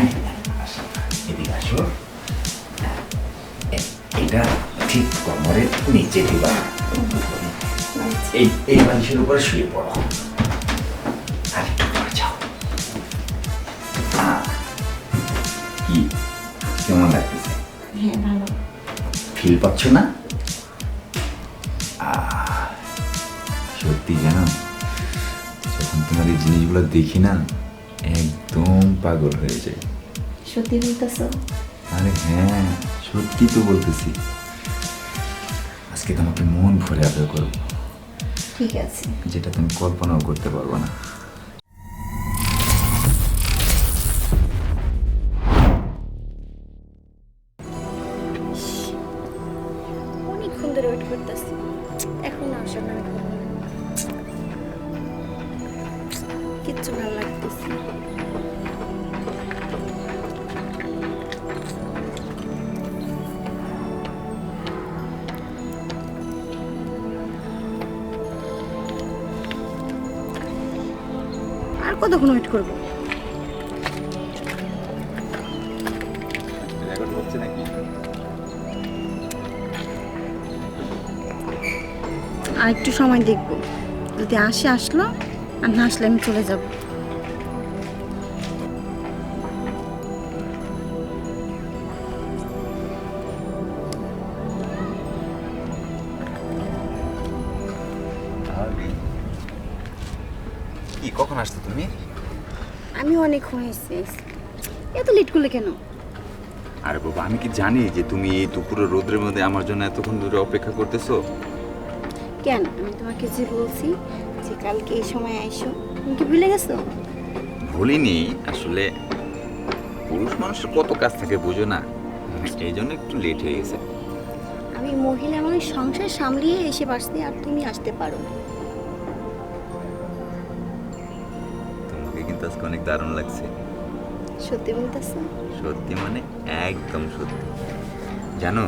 এদিকে আসো এটা ঠিক কোমরের নিচে দিবা এই এই মানুষের উপরে শুয়ে পড়ো আর একটু পরে যাও কি কেমন লাগতেছে ফিল পাচ্ছ না সত্যি জানো যখন তোমার এই জিনিসগুলো দেখি না একদম পাগল হয়ে যায়। সত্যি বলতেছ? আরে হ্যাঁ সত্যি তো বলতেছি। আজকে তোমাকে মন ভরে আদর করব। ঠিক আছে। যেটা তুমি কল্পনাও করতে পারব না। কিচ্ছু ভালো লাগতেছে আর কতক্ষণ ওয়েট করব? আর একটু সময় দেখব। যদি আসে আসলো আর না আসলে আমি চলে যাব। কি কখন আসতো তুমি? আমি অনেক হয়েছে। এত লেট করলে কেন? আরে বাবা আমি কি জানি যে তুমি এই দুপুরে রোদ্রের মধ্যে আমার জন্য এতক্ষণ ধরে অপেক্ষা করতেছো? কেন? আমি তোমাকে যে বলছি যে কালকে এই সময় আইসো। তুমি কি ভুলে গেছো? ভুলিনি আসলে পুরুষ মানুষের কত কাজ থাকে বুঝো না? এই জন্য একটু লেট হয়ে গেছে। আমি মহিলা মানুষ সংসার সামলিয়ে এসে পারছি আর তুমি আসতে পারো তোমাকে কিন্তু আজকে অনেক দারুণ লাগছে। সত্যি বলতেছো? সত্যি মানে একদম সত্যি। জানো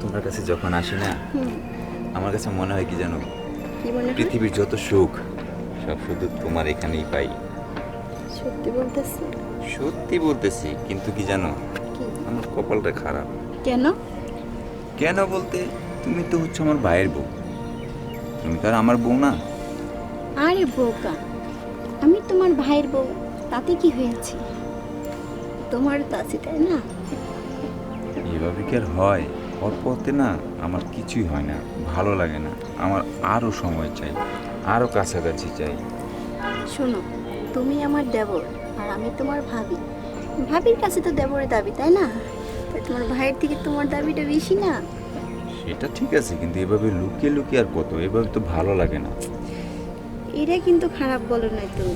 তোমার কাছে যখন আসি না আমার কাছে মনে হয় কি জানো? কি মনে হয়? পৃথিবীর যত সুখ সব শুধু তোমার এখানেই পাই। সত্যি বলতেছো? সত্যি বলতেছি কিন্তু কি জানো? আমার কপালটা খারাপ। কেন? কেন বলতে তুমি তো হচ্ছে আমার ভাইয়ের বউ। তুমি তো আর আমার বউ না। আরে বোকা। আমি তোমার ভাইয়ের বউ তাতে কি হয়েছে? তোমার তো আছে তাই না? এভাবে কি আর হয়? ওর পথে না আমার কিছুই হয় না ভালো লাগে না। আমার আরও সময় চাই আরও কাছাকাছি চাই। শোনো তুমি আমার দেবর আর আমি তোমার ভাবি। ভাবির কাছে তো দেবরের দাবি তাই না? তোমার ভাইয়ের থেকে তোমার দাবিটা বেশি না? সেটা ঠিক আছে কিন্তু এভাবে লুকিয়ে লুকিয়ে আর কত? এভাবে তো ভালো লাগে না। এটা কিন্তু খারাপ বলো না তুমি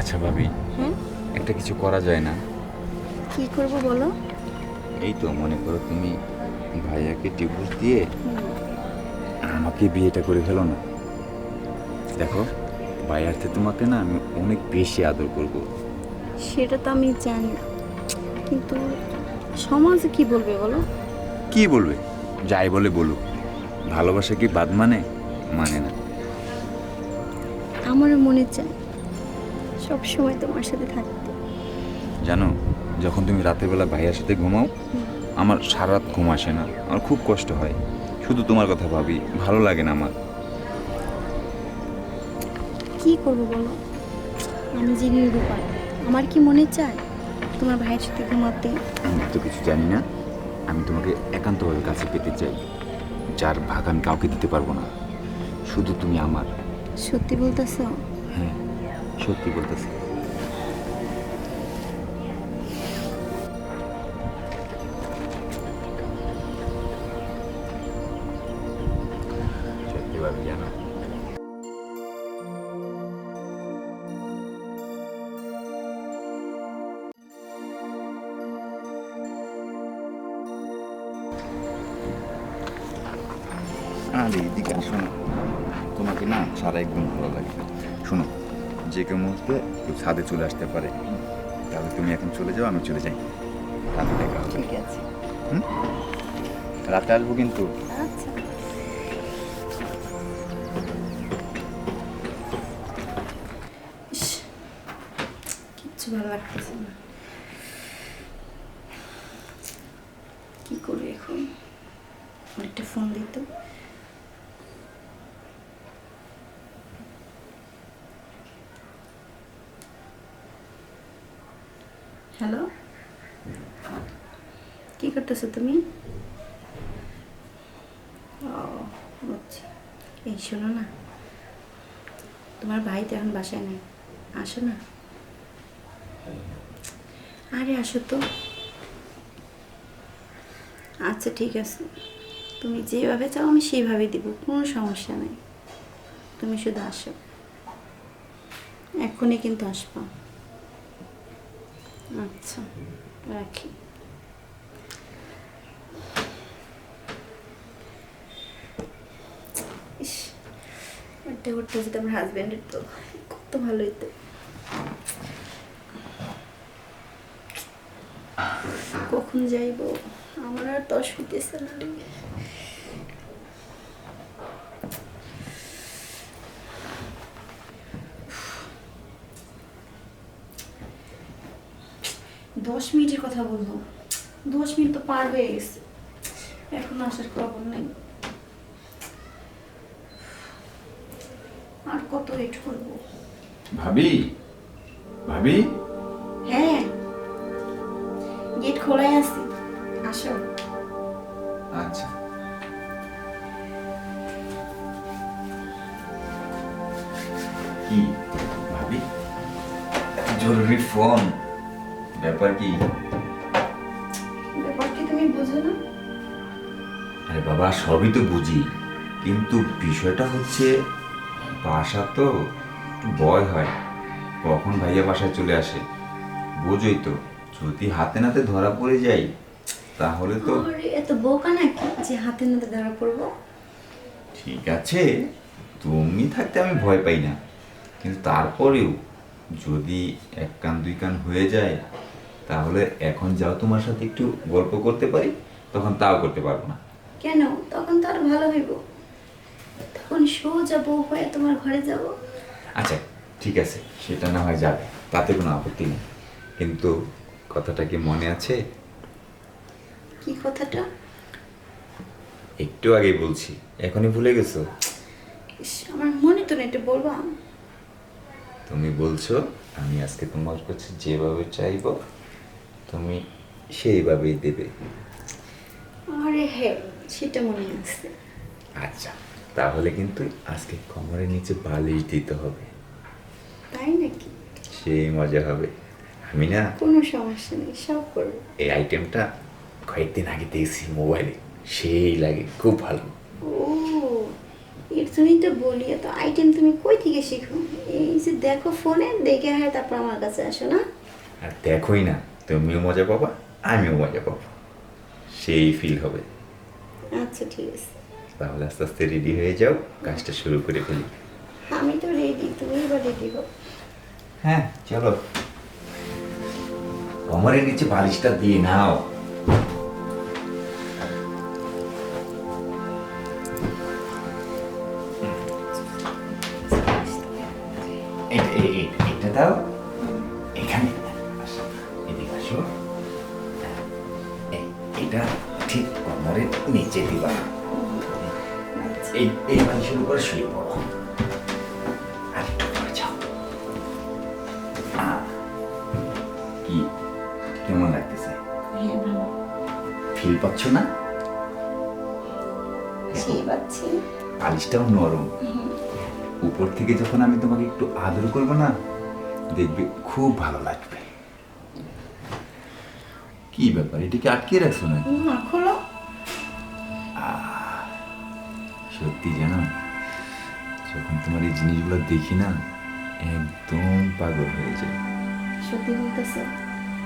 আচ্ছা ভাবি হ্যাঁ? একটা কিছু করা যায় না? কি করব বলো? এই তো মনে করো তুমি ভাইয়াকে ডিভোর্স দিয়ে আমাকে বিয়েটা করে ফেলো না। দেখো ভাইয়ার্থে তোমাকে না আমি অনেক বেশি আদর করব। সেটা তো আমি জানি কিন্তু সমাজে কি বলবে বলো? কি বলবে? যাই বলে বলুক। ভালোবাসা কি বাদ মানে? মানে না। আমারও মনে চায় সব সময় তোমার সাথে থাকতে। জানো যখন তুমি রাতের বেলা ভাইয়ার সাথে ঘুমাও আমার সারা রাত ঘুম আসে না। আমার খুব কষ্ট হয়। শুধু তোমার কথা ভাবি ভালো লাগে না আমার। কি করব বলো? আমি যে নিরুপায় আমার কি মনে চায়? তোমার ভাইয়ের সাথে ঘুমাতে? আমি তো কিছু জানি না। আমি তোমাকে একান্তভাবে কাছে পেতে চাই। যার ভাগ আমি কাউকে দিতে পারব না। শুধু তুমি আমার। সত্যি বলতেছ? হ্যাঁ সত্যি বলতেছি। আরে এদিকে আসো না। তোমাকে না সারা একদম ভালো লাগে শোনো যে কেউ মুহূর্তে কেউ ছাদে চলে আসতে পারে তাহলে তুমি এখন চলে যাও আমি চলে যাই। রাতে দেখা হবে। ঠিক আছে। রাতে আসব কিন্তু। আচ্ছা। কিচ্ছু ভালো লাগতেছে না কি করব এখন একটা ফোন দিত হ্যালো কি করতেছো তুমি? বুঝছি। এই শোনো না, তোমার ভাই তো এখন বাসায় নেই। আসো না। আরে আসো তো। আচ্ছা ঠিক আছে। তুমি যেভাবে চাও আমি সেইভাবে দিব, কোনো সমস্যা নেই। তুমি শুধু আসো। এখনই কিন্তু আসবা। আচ্ছা রাখি। ওটা করতে যদি আমার হাজব্যান্ডের তো কত ভালো হইতো। কখন যাইব? আমার আর দশ হইতেছে না দশ মিনিটের কথা বলব দশ মিনিট তো পার হয়ে গেছে। এখন আসার খবর নেই। আর কত ওয়েট করব? ভাবি? ভাবি? হ্যাঁ। গেট খোলাই আছে। আসো। আচ্ছা। কি ভাবি? জরুরি ফোন ব্যাপার কি? ব্যাপার কি তুমি বুঝো না? আরে বাবা সবই তো বুঝি। কিন্তু বিষয়টা হচ্ছে বাসা তো একটু ভয় হয় কখন ভাইয়া বাসায় চলে আসে? বোঝোই তো যদি হাতে নাতে ধরা পড়ে যাই তাহলে তো এত বোকা নাকি যে হাতে নাতে ধরা পড়ব? ঠিক আছে তুমি থাকতে আমি ভয় পাই না। কিন্তু তারপরেও যদি এক কান দুই কান হয়ে যায় তাহলে এখন যাও তোমার সাথে একটু গল্প করতে পারি তখন তাও করতে পারব না। কেন? তখন তো আর ভালো হইব। তখন সোজা বউ হয়ে তোমার ঘরে যাব। আচ্ছা ঠিক আছে সেটা না হয় যাবে তাতে কোনো আপত্তি নেই। কিন্তু কথাটা কি মনে আছে? কি কথাটা? একটু আগে বলছি এখনই ভুলে গেছো? আমার মনে তো নেই একটু বলবা? তুমি বলছো আমি আজকে তোমার কাছে যেভাবে চাইব তুমি সেইভাবেই দেবে। আরে হ্যাঁ সেটা মনে আছে। আচ্ছা। তাহলে কিন্তু আজকে কোমরের নিচে বালিশ দিতে হবে। তাই নাকি? সেই মজা হবে। আমি না কোনো সমস্যা নেই সব করব। এই আইটেমটা কয়েকদিন আগে দেখছি মোবাইলে সেই লাগে খুব ভালো। ও এর জন্যই তো বলি এত আইটেম তুমি কই থেকে শিখো? এই যে দেখো ফোনে দেখে হয় তারপর আমার কাছে আসো না? আর দেখোই না তুমিও মজা পাবা আমিও মজা পাবো। সেই ফিল হবে। আচ্ছা ঠিক আছে। তাহলে আস্তে আস্তে রেডি হয়ে যাও কাজটা শুরু করে ফেলি। আমি তো রেডি তুমি এবার রেডি হো হ্যাঁ চলো। কমরের নিচে বালিশটা দিয়ে নাও। এই এই বালিশের উপর শুয়ে পড়ো। আর একটু পরে যাও। কি? কেমন লাগতেছে? হ্যাঁ ফিল পাচ্ছ না? সেই নরম। উপর থেকে যখন আমি তোমাকে একটু আদর করব না দেখবে খুব ভালো লাগবে। কি ব্যাপার? এটাকে আটকে রাখছো না না খোলো। সত্যি জানো যখন তোমার এই জিনিসগুলো দেখি না একদম পাগল হয়ে যায় সত্যি বলতেছো?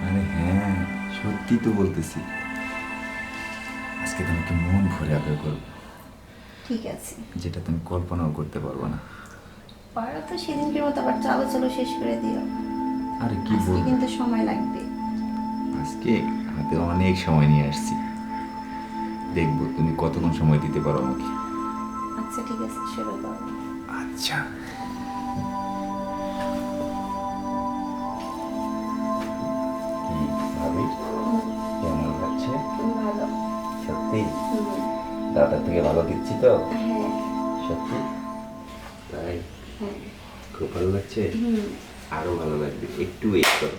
আরে হ্যাঁ সত্যি তো বলতেছি। আজকে তোমাকে মন ভরে আদর করব। ঠিক আছে। যেটা তুমি কল্পনাও করতে পারব না। পারা তো সেদিনকের মতো আবার চালো চলো শেষ করে দিও। আরে কি বলব? কিন্তু সময় লাগবে। আজকে হাতে অনেক সময় নিয়ে আসছি। দেখব তুমি কতক্ষণ সময় দিতে পারো আমাকে। আচ্ছা ঠিক আছে শুরু করো আচ্ছা। দাদার থেকে ভালো দিচ্ছি তো? সত্যি? তাই? খুব ভালো লাগছে? আরও ভালো লাগবে। একটু ওয়েট করো।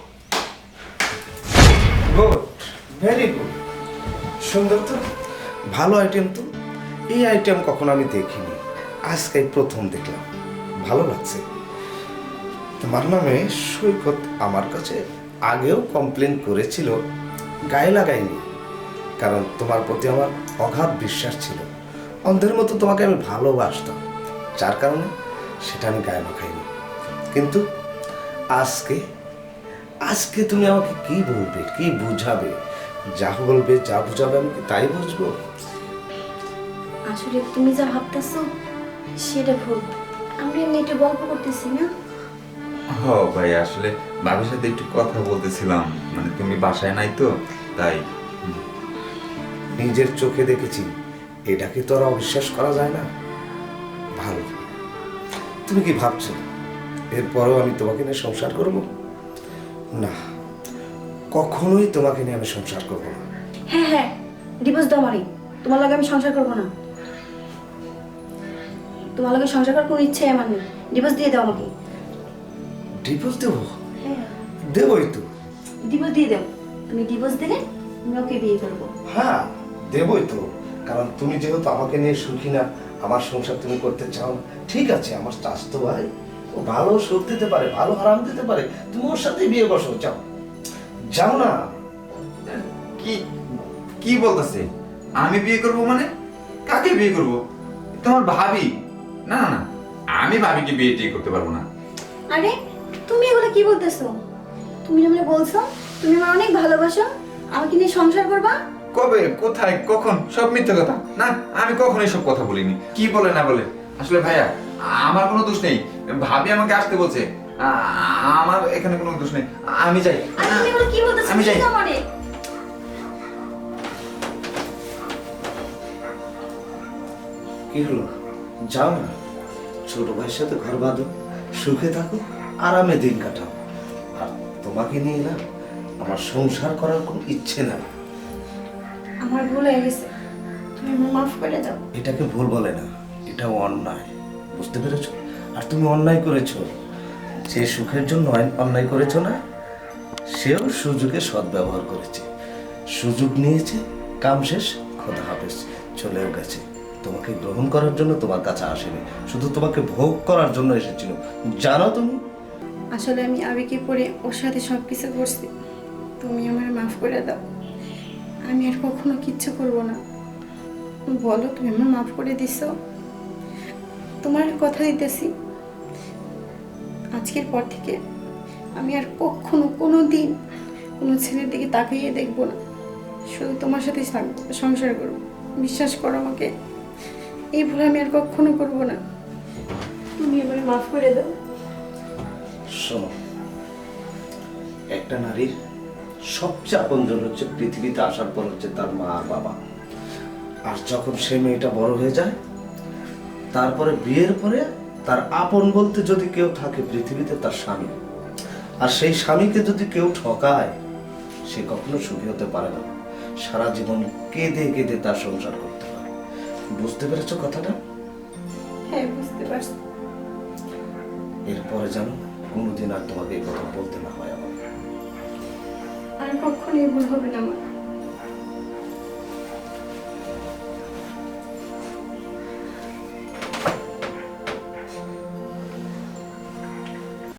গুড ভেরি গুড সুন্দর তো? ভালো আইটেম তো? এই আইটেম কখনো আমি দেখিনি। আজকে প্রথম দেখলাম। ভালো লাগছে। তোমার নামে সৈকত আমার কাছে আগেও কমপ্লেন করেছিল, গায়ে লাগাইনি কারণ তোমার প্রতি আমার অগাধ বিশ্বাস ছিল। অন্ধের মতো তোমাকে আমি ভালোবাসতাম। যার কারণে সেটা আমি গায়ে লাগাইনি কিন্তু আজকে আজকে তুমি আমাকে কি বলবে, কি বুঝাবে? যা বলবে, যা বুঝাবে, আমি তাই বুঝব? আসলে তুমি যা ভাবতেছো সেটা ভুল। আমরা এমনি একটু গল্প করতেছি না? হ ভাই আসলে বাবার সাথে একটু কথা বলতেছিলাম। মানে তুমি বাসায় নাই তো তাই। নিজের চোখে দেখেছি এটাকে তো আর অবিশ্বাস করা যায় না। ভালো। তুমি কি ভাবছ? এরপরেও আমি তোমাকে নিয়ে সংসার করব? না কখনোই তোমাকে নিয়ে আমি সংসার করব না। হ্যাঁ হ্যাঁ ডিভোর্স দাও তোমার লাগে আমি সংসার করব না। তোমার লাগে সংসার করার কোনো ইচ্ছে আমার নেই। ডিভোর্স দিয়ে দাও আমাকে। ডিভোর্স দেবো? হ্যাঁ। দেবই তো। ডিভোর্স দিয়ে দাও। তুমি ডিভোর্স দিলে আমি ওকে বিয়ে করব। হ্যাঁ দেবই তো। কারণ তুমি যেহেতু আমাকে নিয়ে সুখী না আমার সংসার তুমি করতে চাও না ঠিক আছে আমার স্বাস্থ্য ভাই ও ভালো সুখ দিতে পারে ভালো আরাম দিতে পারে তুমি ওর সাথে বিয়ে বসো যাও। যাও না। কি কি বলতেছে? আমি বিয়ে করব মানে? কাকে বিয়ে করব? তোমার ভাবি। না না না আমি ভাবিকে বিয়ে টিয়ে করতে পারব না। আরে তুমি এগুলো কি বলতেছো? তুমি আমাকে বলছো তুমি আমার অনেক ভালোবাসো আমাকে নিয়ে সংসার করবা? কবে কোথায় কখন সব মিথ্যে কথা। না আমি কখনো এসব কথা বলিনি। কি বলে না বলে? আসলে ভাইয়া আমার কোনো দোষ নেই। ভাবি আমাকে আসতে বলছে। আমার এখানে কোনো দোষ নেই। আমি যাই। তুমি এগুলো কি বলতেছো? আমি যাই। কি হলো? যাও না। ছোট ভাইয়ের সাথে ঘর বাঁধো সুখে থাকো আরামে দিন কাটাও। আর তোমাকে নিয়ে না আমার সংসার করার কোনো ইচ্ছে না আমার ভুল হয়ে গেছে। তুমি মাফ করে দাও। এটাকে ভুল বলে না এটাও অন্যায়। বুঝতে পেরেছ? আর তুমি অন্যায় করেছ। যে সুখের জন্য অন্যায় করেছ না সেও সুযোগে সদ্ব্যবহার করেছে। সুযোগ নিয়েছে কাম শেষ খোদা হাফেজ। চলেও গেছে। তোমাকে গ্রহণ করার জন্য তোমার কাছে আসেনি। শুধু তোমাকে ভোগ করার জন্য এসেছিল। জানো তুমি? আসলে আমি আবেগে পড়ে ওর সাথে সব কিছু করছি। তুমি আমার মাফ করে দাও। আমি আর কখনো কিচ্ছু করব না। বলো তুমি আমার মাফ করে দিছো? তোমার কথা দিতেছি। আজকের পর থেকে আমি আর কখনো কোনো দিন কোনো ছেলের দিকে তাকিয়ে দেখব না। শুধু তোমার সাথে সংসার করব। বিশ্বাস করো আমাকে। এই ভুল আমি আর কখনো করব না। তুমি এবারে মাফ করে দাও। শোনো একটা নারীর সবচেয়ে আপনজন হচ্ছে পৃথিবীতে আসার পর হচ্ছে তার মা আর বাবা। আর যখন সে মেয়েটা বড় হয়ে যায় তারপরে বিয়ের পরে তার আপন বলতে যদি কেউ থাকে পৃথিবীতে তার স্বামী। আর সেই স্বামীকে যদি কেউ ঠকায় সে কখনো সুখী হতে পারে না। সারা জীবন কেঁদে কেঁদে তার সংসার পারে বুঝতে পেরেছ কথাটা? হ্যাঁ বুঝতে পারছি। এরপরে যেন কোনোদিন আর তোমাকে এই কথা বলতে না হয় আমার আর কখনোই ভুল হবে না আমার